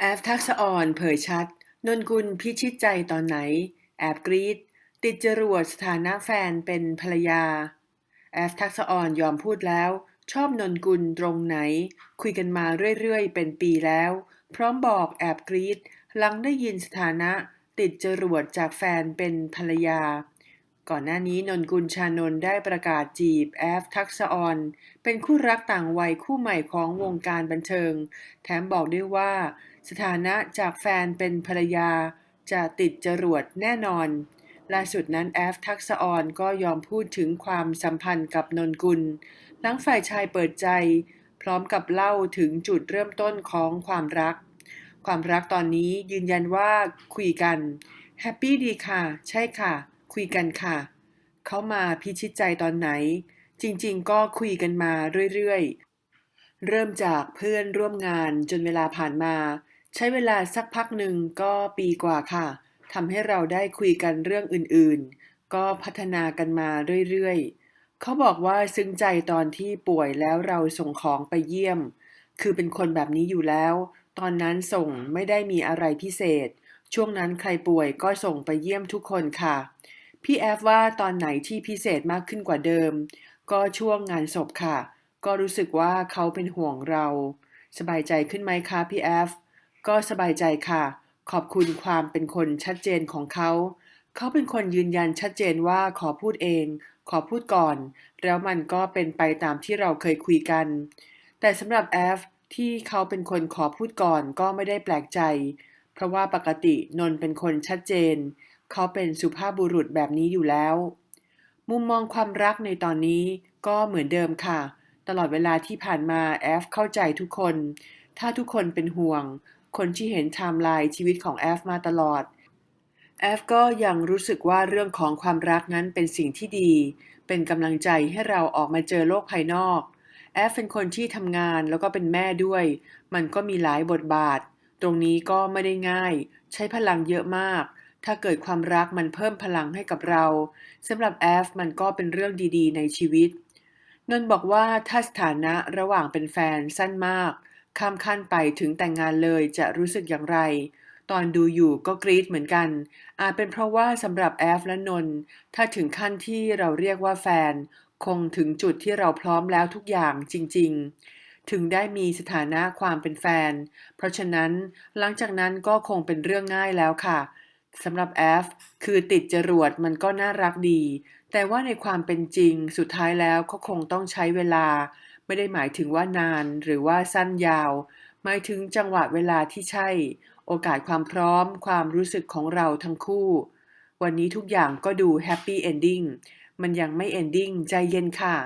แอฟทักษอ่อนเผยชัด นนกุลพิชิตใจตอนไหน แอบกรีดติดจรวดสถานะแฟนเป็นภรรยา แอฟทักษอ่อนยอมพูดแล้ว ชอบนนกุลตรงไหน คุยกันมาเรื่อยๆ เป็นปีแล้ว พร้อมบอกแอบกรีดหลังได้ยินสถานะ ติดจรวดจากแฟนเป็นภรรยา ก่อนหน้านี้นนกุลชานนได้ประกาศจีบแอฟทักษออน เป็นคู่รักต่างวัยคู่ใหม่ของวงการบันเทิง แถมบอกด้วยว่า สถานะจากแฟนเป็นภรรยา จะติดจรวดแน่นอน ล่าสุดนั้นแอฟทักษออนก็ยอมพูดถึงความสัมพันธ์กับนนกุล หลังฝ่ายชายเปิดใจ พร้อมกับเล่าถึงจุดเริ่มต้นของความรัก ความรักตอนนี้ยืนยันว่าคุยกันแฮปปี้ดีค่ะ ใช่ค่ะ คุยกันค่ะ เขามาพิชิตใจตอนไหน จริงๆ ก็คุยกันมาเรื่อยๆ เริ่มจากเพื่อนร่วมงานจนเวลาผ่านมา ใช้เวลาสักพักหนึ่งก็ปีกว่าค่ะทำให้เราได้คุยกันเรื่องอื่นๆ ก็พัฒนากันมาเรื่อยๆ เขาบอกว่าซึ้งใจตอนที่ป่วยแล้วเราส่งของไปเยี่ยม คือเป็นคนแบบนี้อยู่แล้ว ตอนนั้นส่งไม่ได้มีอะไรพิเศษ ช่วงนั้นใครป่วยก็ส่งไปเยี่ยมทุกคนค่ะ พี่แอฟว่าตอนไหนที่พิเศษมากขึ้นกว่าเดิม ก็ช่วงงานศพค่ะ ก็รู้สึกว่าเขาเป็นห่วงเรา สบายใจขึ้นไหมคะพี่แอฟก็สบายใจค่ะ ขอบคุณความเป็นคนชัดเจนของเขา เขาเป็นคนยืนยันชัดเจนว่าขอพูดเอง ขอพูดก่อน แล้วมันก็เป็นไปตามที่เราเคยคุยกัน แต่สำหรับแอฟที่เขาเป็นคนขอพูดก่อนก็ไม่ได้แปลกใจ เพราะว่าปกตินนเป็นคนชัดเจน เขาเป็นสุภาพบุรุษแบบนี้อยู่แล้ว มุมมองความรักในตอนนี้ก็เหมือนเดิมค่ะ ตลอดเวลาที่ผ่านมาแอฟเข้าใจทุกคน ถ้าทุกคนเป็นห่วง คนที่เห็นไทม์ไลน์ชีวิตของแอฟมาตลอดแอฟก็ยังรู้สึกว่าเรื่องของความรักนั้นเป็นสิ่งที่ดี เป็นกำลังใจให้เราออกมาเจอโลกภายนอก แอฟเป็นคนที่ทำงานแล้วก็เป็นแม่ด้วย มันก็มีหลายบทบาท ตรงนี้ก็ไม่ได้ง่าย ใช้พลังเยอะมาก ถ้าเกิดความรักมันเพิ่มพลังให้กับเราสำหรับแอฟมันก็เป็นเรื่องดีๆ ในชีวิต นนท์บอกว่าถ้าสถานะระหว่างเป็นแฟนสั้นมาก ข้ามขั้นไปถึงแต่งงานเลยจะรู้สึกอย่างไร ตอนดูอยู่ก็กรี๊ดเหมือนกัน อาจเป็นเพราะว่าสำหรับแอฟและนนท์ถ้าถึงขั้นที่เราเรียกว่าแฟน คงถึงจุดที่เราพร้อมแล้วทุกอย่างจริง ๆถึงได้มีสถานะความเป็นแฟน เพราะฉะนั้นหลังจากนั้นก็คงเป็นเรื่องง่ายแล้วค่ะ สำหรับแอฟคือติดจรวดมันก็น่ารักดี แต่ว่าในความเป็นจริงสุดท้ายแล้วก็คงต้องใช้เวลา ไม่ได้หมายถึงว่านานหรือว่าสั้นยาว หมายถึงจังหวะเวลาที่ใช่ โอกาสความพร้อม ความรู้สึกของเราทั้งคู่ วันนี้ทุกอย่างก็ดูแฮปปี้เอนดิ้งมันยังไม่เอนดิ้งใจเย็นค่ะ